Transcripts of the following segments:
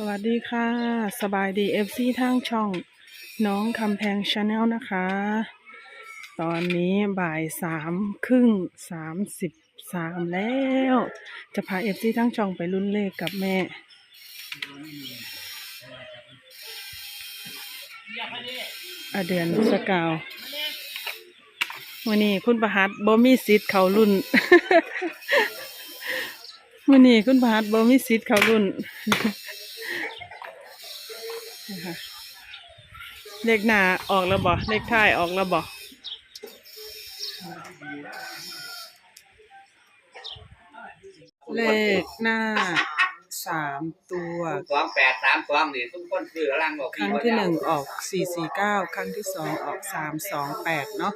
สวัสดีค่ะ สบายดีเอฟซีทางช่อง น้องคำแพงชาแนลนะคะ ตอนนี้บ่ายสามครึ่งสามสิบสามแล้ว จะพาเอฟซีทั้งช่องไปรุ่นเลขกับแม่ อเดือนสกาววันนี้คุณประหัตบ่มีสิทธิ์เขารุ่นวันนี้คุณประหัตบ่มีสิทธิ์เขารุ่น นะคะ เลขหน้าออกแล้วบ่เลขท้ายออกแล้วบ่เลขหน้าสามตัวสองแปดสามสองนี่ทุกคนซื้อร่างบอกครั้งที่หนึ่งออกสี่สี่เก้าครั้งที่สองออกสามสองแปดเนาะ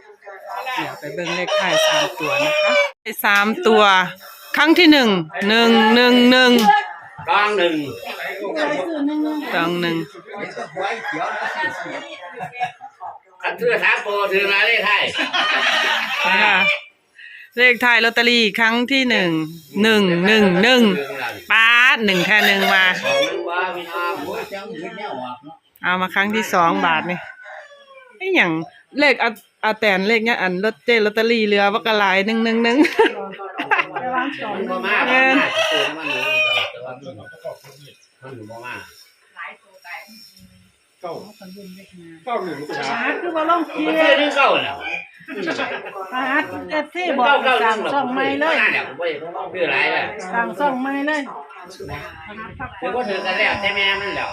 เดี๋ยวไปเบิ่งเลขท้ายสามตัวนะคะสามตัว ครั้งที่หนึ่งหนึ่งหนึ่งหนึ่งกองหนึ่งสองหนึ่ง อันซื้อสามโปรถือมาได้ไทยนะคะเลขท้ายลอตเตอรี่ครั้งที่หนึ่งหนึ่งหนึ่งหนึ่งป้าดหนึ่งแค่หนึ่งมาของนึงว่าพี่น้องเอามาครั้งที่สองบาทนี่ไอ้อย่างเลขอาอาแตนเลขเนี้ยอันลอตเจลอตเตอรี่เรือว่ากระลายหนึ่งหนึ่งหนึ่ง มันบ่มามันมาซื้อมันหนูมันหนูบ่มา เก้าเก้าหนึ่งก็ได้หาคือว่าล่องมันเกียซื้อร์ถึงเก้าแล้วหาเอฟซีบอกให้สั่งซ่องไม่เลยเดี๋ยวผมไปซื้อหลายแล้วสั่งซ่องไม่เลยถือว่าถือกันแล้วแต่แม่มันแล้ว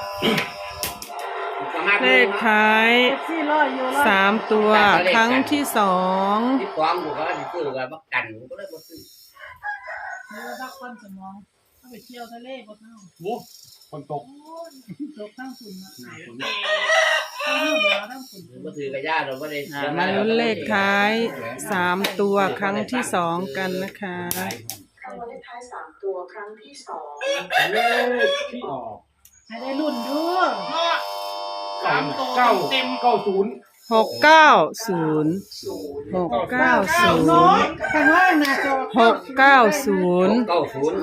เลขท้ายเอฟซีรออยู่รอสามตัวครั้งที่สองที่กองกูก็ที่ซื้อกันบักกันกูก็เลยบ่ซื้อเดี๋ยวพักผ่อนสมองเอาไปเที่ยวทะเลบ่เท่า โอ้คนตกตกทั้งฝุ่นนะหน้าฝนทั้งนู่นแล้วทั้งฝุ่นบ่ซื้อกับญาติเราบ่ได้อ่ามาลุ้นเลขท้ายสามตัวครั้งที่สองกันนะคะ รางวัลเลขท้ายสามตัวครั้งที่สองเลขที่ออกให้ได้รุ่นด้วยสามเก้าเต็มเก้าศูนย์ หกเก้าศูนย์หกเก้าศูนย์ข้างล่างนะหกเก้าศูนย์เก้าศูนย์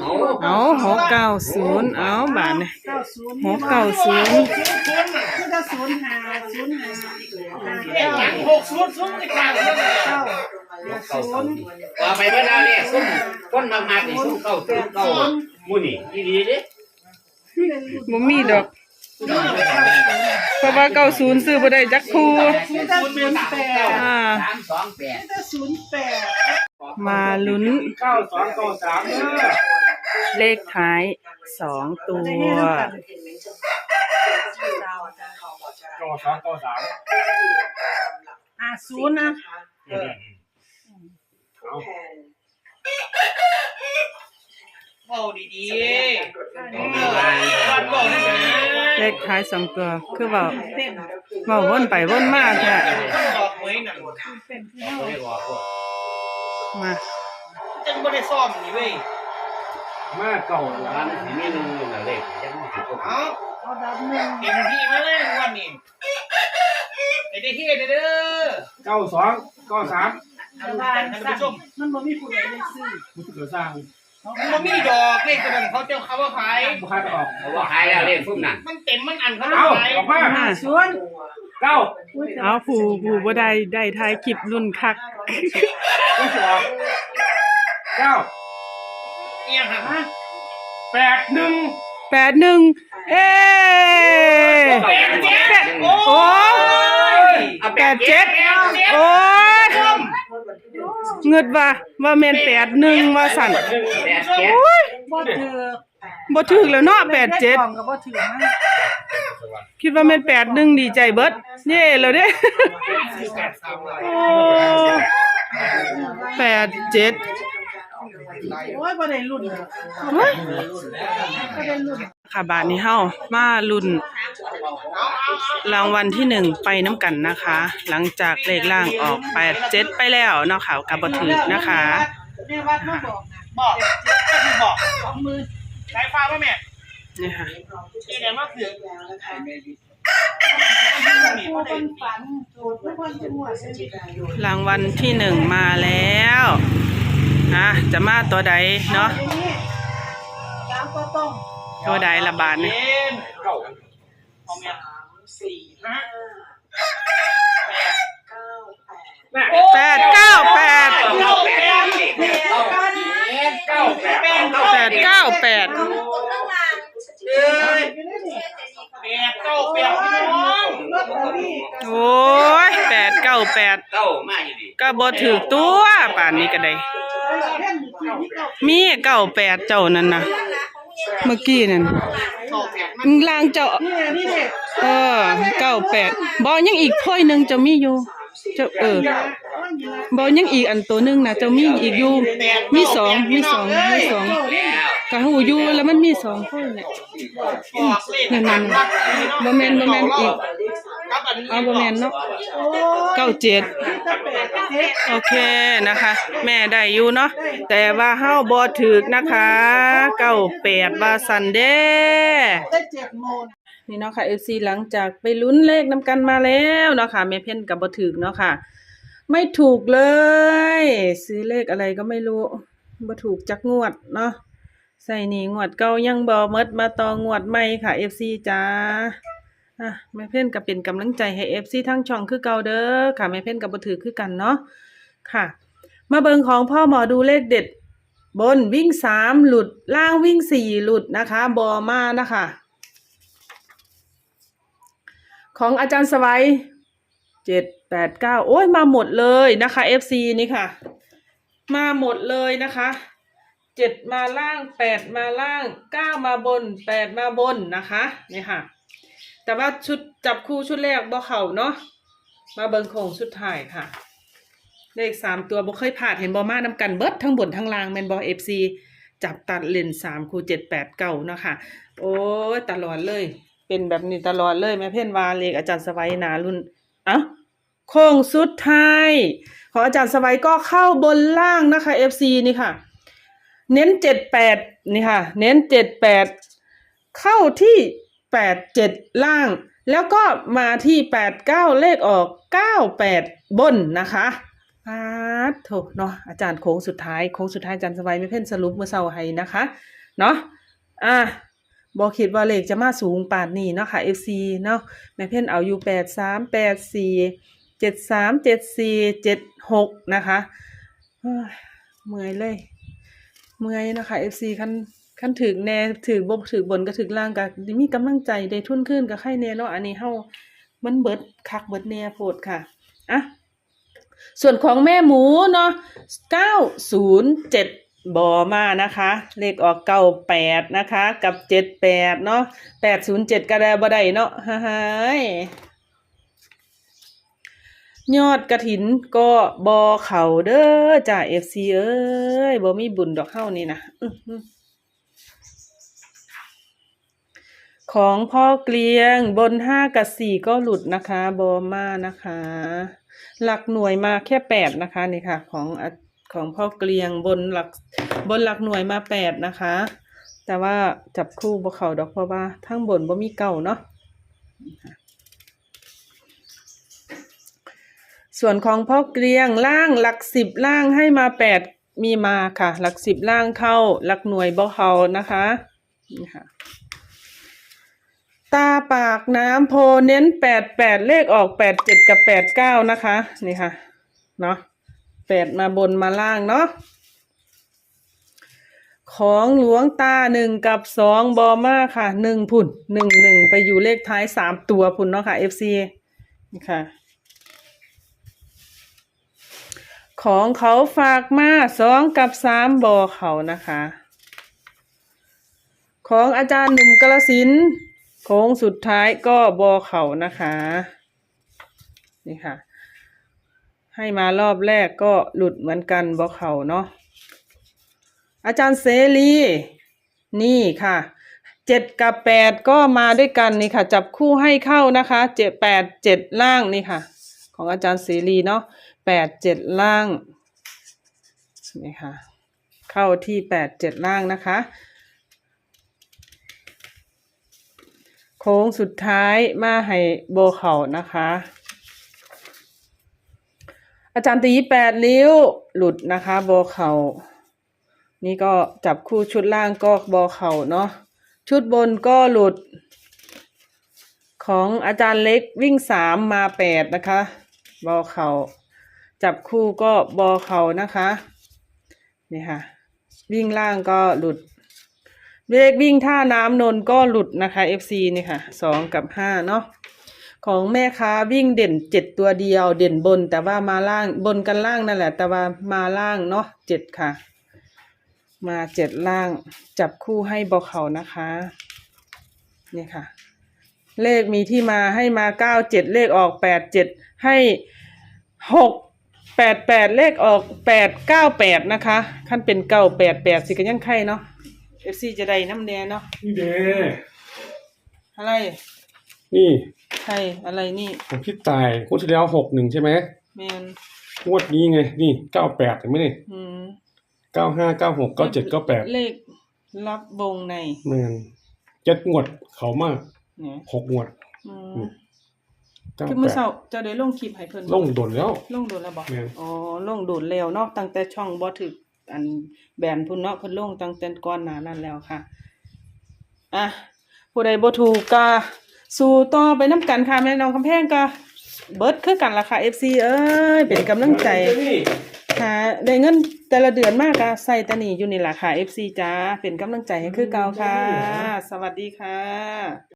เอาหกเก้าศูนย์เอาบาทเนี่ยเนหกเก้าศูนย์คือจะศูนย์หาศูนย์หาหกศูนย์ศูนย์อีกครั้งเก้าเก้าศูนย์ต่อไปเมื่อเราเนี่ยซุ่มคนมากๆนี่ซุ่มเก้าศูนย์เก้าหมู่นี่ดีๆเด้บ่มีดอก เพราะว่าเก้าศูนย์ซื้อบ่ได้จักคู่คือจะศูนย์แปดอ่า สามสองแปดคือจะศูนย์แปดมาลุ้นเก้าสองเก้าสามเด้อเลขท้ายสองตัวเห็นไหมจ๊ะที่ดาวอาจารย์ทองบอกจะเก้าสองเก้าสามอ่าศูนย์นะเออเอาแทนโอ้ดีดีวันก่อนนี่นะ เลขท้ายสองตัวคือเว่าเต้นเว่าวนไปวนมาแท้ต้องบอกไว้หนังเป็นที่ไม่เฮาได้บอกว่ามาจังไม่ได้ซ่อมนี่เว้ยมาเก้าร้าล้านนสิมีหนึ่งอยู่น่ะเลขยังไม่ถูกเอาเอาดับหนึ่งเต็มที่มาเลยวันนี้ไอ้ได้เฮ็ดเด้อเก้าสองเก้าสามท่านท่านผู้ชมมันบ่มีผู้ใดได้ซื้อมันจะเกิดสร้าง มันมีดอกเลขตัวนั้นเขาเจ้าเขาว่าขายบุคคลออกเขาว่าขายแล้วเลขพุ่มนั่นมันเต็มมันอันเขาเอาขายออกมาอ่าศูนเก้าเอาผู้ผู้บ่ได้ได้ท้ายคลิปรุ่นคักเก้าเอียงหักฮะแปดหนึ่งแปดหนึ่งเอ้แปดเจ็ดโอ้ยแปดเจ็ดโอ้ย เงิดว่าว่าแม่นแปดหนึ่งว่าสั่นแปดเจ็ดโอ้ยบ่ถือบ่ถึกแล้วเนาะแปดเจ็ดของก็บ่ถือนะคิดว่าแม่นแปดหนึ่งดีใจเบิดเย่แล้วเด้แปดสาม ร้อยโอ้แปดเจ็ดโอ้ยบ่ได้รุ่นเฮ้ยบ่ได้รุ่นค่ะบาทนี้เฮามาลุ้นรางวัลที่หนึ่งไปน้ำกันนะคะ หลังจากเลขล่างออกแปดเจ็ดไปแล้วเนาะค่ะกับบถึกนะคะแม่วัดมาบอกนะบอกก็คือบอกสองมือใช้ฟ้าป่ะแม่นี่ค่ะเอ็นมาคือแล้วนะคะผู้คนฝันโจทย์ผู้คนจังหวัดพฤศจิกายนรางวัลที่หนึ่งมาแล้ว อะจะมาตัวใดเนาะตัวใดละบาทเนี่ยแปดเก้าแปดแปดเก้าแปดโอ้ยแปดเก้าแปดก็บอถือตัวป่านนี้กันได้ มีเก้าแปดเจ้านั่นนะเมื่อกี้นั่นลางเจ้า เออเก้าแปดบอยังอีกถ้วยหนึ่งจะมีอยู่เจ้าเออบอยังอีกอันตัวหนึงนะจะมีอีกอยู่มีสองมีสองมีสองกะหูอยู่แล้วมันมีสองถ้วยเนี่ยนั่นนั่นบ่แมนบ่แมนอีกเอาบ่แมนเนาะเก้าเจ็ด โอเคนะคะ แม่ได้อยู่เนาะแต่ว่าเฮาบ่ถึกนะคะเก้าแปดว่าสันเด้ได้เจ็ดโมงนี่เนาะค่ะ FC หลังจากไปลุ้นเลขนํกันมาแล้วเนาะค่ะแม่เพ่นกับบ่ถึกเนาะค่ะ ไม่ถูกเลย ซื้อเลขอะไรก็ไม่รู้บ่ถูกจักงวดเนาะใส่นี่งวดเก่ายังบ่หมดมาต่องวดใหม่ค่ะ FC จ้า อะแม่เพ่นก็เป็นกำลังใจให้ FC ทั้งช่องคือเก่าเด้อค่ะแม่เพ่นก็บ่ถือคือกันเนาะค่ะ มาเบิงของพ่อหมอดูเลขเด็ด บนวิ่งสามหลุดล่างวิ่งสี่หลุดนะคะบอมานะคะ ของอาจารย์สวัยเจ็ดแปดเก้าโอ้ยมาหมดเลยนะคะ FC นี่ค่ะ มาหมดเลยนะคะเจ็ดมาล่างแปดมาล่างเก้ามาบนแปดมาบนนะคะนี่ค่ะ แต่ว่าชุดจับคู่ชุดแรกบ่เข่าเนาะมาเบิงโคงชุดถ่ายค่ะ เลขสามตัวบ่เคยผ่านเห็นบ่มานำกันเบิดทั้งบนทั้งล่างแมนบ่ FC จับตัดเลนสามคูเจ็ดแปดเก้าเนาะค่ะ โอ้ยตลอดเลย เป็นแบบนี้ตลอดเลยแม่เพ่นวาเลขอาจารย์สวัยนารุ่นอ้าโค้งสุดท้ายของอาจารย์สวัยก็เข้าบนล่างนะคะ FC นี่ค่ะ เน้นเจ็ดแปดนี่ค่ะ เน้นเจ็ดแปดเข้าที่ แปดเจ็ดล่าง แล้วก็มาที่แปดเก้าเลขออกเก้าแปดบนนะคะพาดโถเนาะอาจารย์โค้งสุดท้ายโค้งสุดท้ายอาจารย์สบายไม่เพ่นสรุปเมื่อเช้าให้นะคะเนาะอะบอคิดว่าเลขจะมาสูงปานนี้เนาะค่ะ FC เนาะแม่เพ่นเอาอยู่แปดสามแปดสี่เจ็ดสามเจ็ดสี่เจ็ดหกนะคะเฮ้ยเมื่อยเลย เมื่อยนะคะ FC คัน คันถึกแน่ถึกบ่ถึกบนก็ถึกล่างก็มีกำลังใจได้ทุ่นขึ้นก็ใครแน่เนาะอันนี้เฮามันเบิดคักเบิดแน่โพดค่ะอะส่วนของแม่หมูเนาะ907บอมานะคะ เลขออก98นะคะ กับ78เนาะ807ก็ได้บ่ได้เนาะฮ่าๆยยอดกระถินก็บอเขาเด้อจ้า FC เอ้ยบ่มีบุญดอกเฮานี่นะอื้อหือ ของพ่อเกลียงบนห้ากับสี่ก็หลุดนะคะบอมานะคะ หลักหน่วยมาแค่แปดนะคะนี่ค่ะ ของของพ่อเกลียงบนหลักบนหลักหน่วยมาแปดนะคะ แต่ว่าจับคู่บ่เขาดอกเพราะว่าทั้งบนบ่มีเก่าเนาะส่วนของพ่อเกลียงล่างหลักสิบล่างให้มาแปดมีมาค่ะ หลักสิบล่างเข้า หลักหน่วยบ่เขานะคะนี่ค่ะ ตาปากน้ำโพเน้นแปดแปดเลขออกแปดเจ็ดกับแปดเก้านะคะ นี่ค่ะ เนาะแปดมาบนมาล่างเนาะของหลวงตาหนึ่งกับสองบอมาค่ะหนึ่งพุ่นหนึ่งหนึ่งไปอยู่เลขท้ายสามตัวพุ่นเนาะค่ะ FC นี่ค่ะ ของเขาฝากมาสองกับสามบอเขานะคะ ของอาจารย์หนุ่มกระสิน โค้งสุดท้ายก็บอเขานะคะ นี่ค่ะ ให้มารอบแรกก็หลุดเหมือนกันบอเขาเนาะอาจารย์เสรีนี่ค่ะเจ็ดกับแปดก็มาด้วยกันนี่ค่ะ จับคู่ให้เข้านะคะเจ็ดแปดเจ็ดล่างนี่ค่ะ ของอาจารย์เสรีเนาะแปดเจ็ดล่างนี่ค่ะ เข้าที่แปดเจ็ดล่างนะคะ ค้งสุดท้ายมาให้โบเขานะคะ อาจารย์ตีแปดลิ้วหลุดนะคะโบเขานี่ก็จับคู่ชุดล่างก็โบเขาเนาะชุดบนก็หลุด ของอาจารย์เล็กวิ่งสามมาแปดนะคะบอเขาจับคู่ก็บอเขานะคะนี่ค่ะ วิ่งล่างก็หลุด เลขวิ่งท่าน้ำนนท์ก็หลุดนะคะ FC นี่ค่ะสองกับห้าเนาะของแม่ค้าวิ่งเด่นเจ็ดตัวเดียว เด่นบน แต่ว่ามาล่างบนกันล่างนั่นแหละ แต่ว่ามาล่างเนาะเจ็ดค่ะ มาเจ็ดล่างจับคู่ให้บอเขานะคะนี่ค่ะ เลขมีที่มาให้มาเก้าเจ็ดเลขออกแปดเจ็ดให้หกแปดแปดเลขออกแปดเก้าแปดนะคะขั้นเป็นเก้าแปดแปดสิกันยังไข่เนาะ เอฟซีจะได้น้ำแดงเนาะนี่เด้อะไรนี่ใช่อะไรนี่ของพี่ตายงวดที่แล้วหกหนึ่งใช่ไหมแมนงวดนี้ไง นี่เก้าแปดเห็นไหมนี่อืมเก้าห้าเก้าหกเก้าเจ็ดเก้าแปดเลขรับวงในแมนเจ็ดงวดเขามากเนี่ยหกงวดอืมอืมเก้าคือแปมื่อดเช้าเจะได้ลงคลิปให้เพิ่นบ่ลงโดนแล้ว ลงโดนแล้วบอกแม่น อ๋อลงโดนแล้วเนาะตั้งแต่ช่องบ่ถึก อันแบนพุ่นเนาะเพิ่นลงตั้งแต่ก่อนหน้านั้นแล้วค่ะ อะผู้ใดบ่ถูกก็สู้ต่อไปน้ำกันค่ะแม่น้องคำแพงก็เบิดคือกันล่ะค่ะ FC เอ้ยเป็นกำลังใจหาได้เงินแต่ละเดือนมากก็ใส่ตะนี่อยู่นี่ล่ะค่ะ FC จ้าเป็นกำลังใจให้คือเก่าค่ะ สวัสดีค่ะ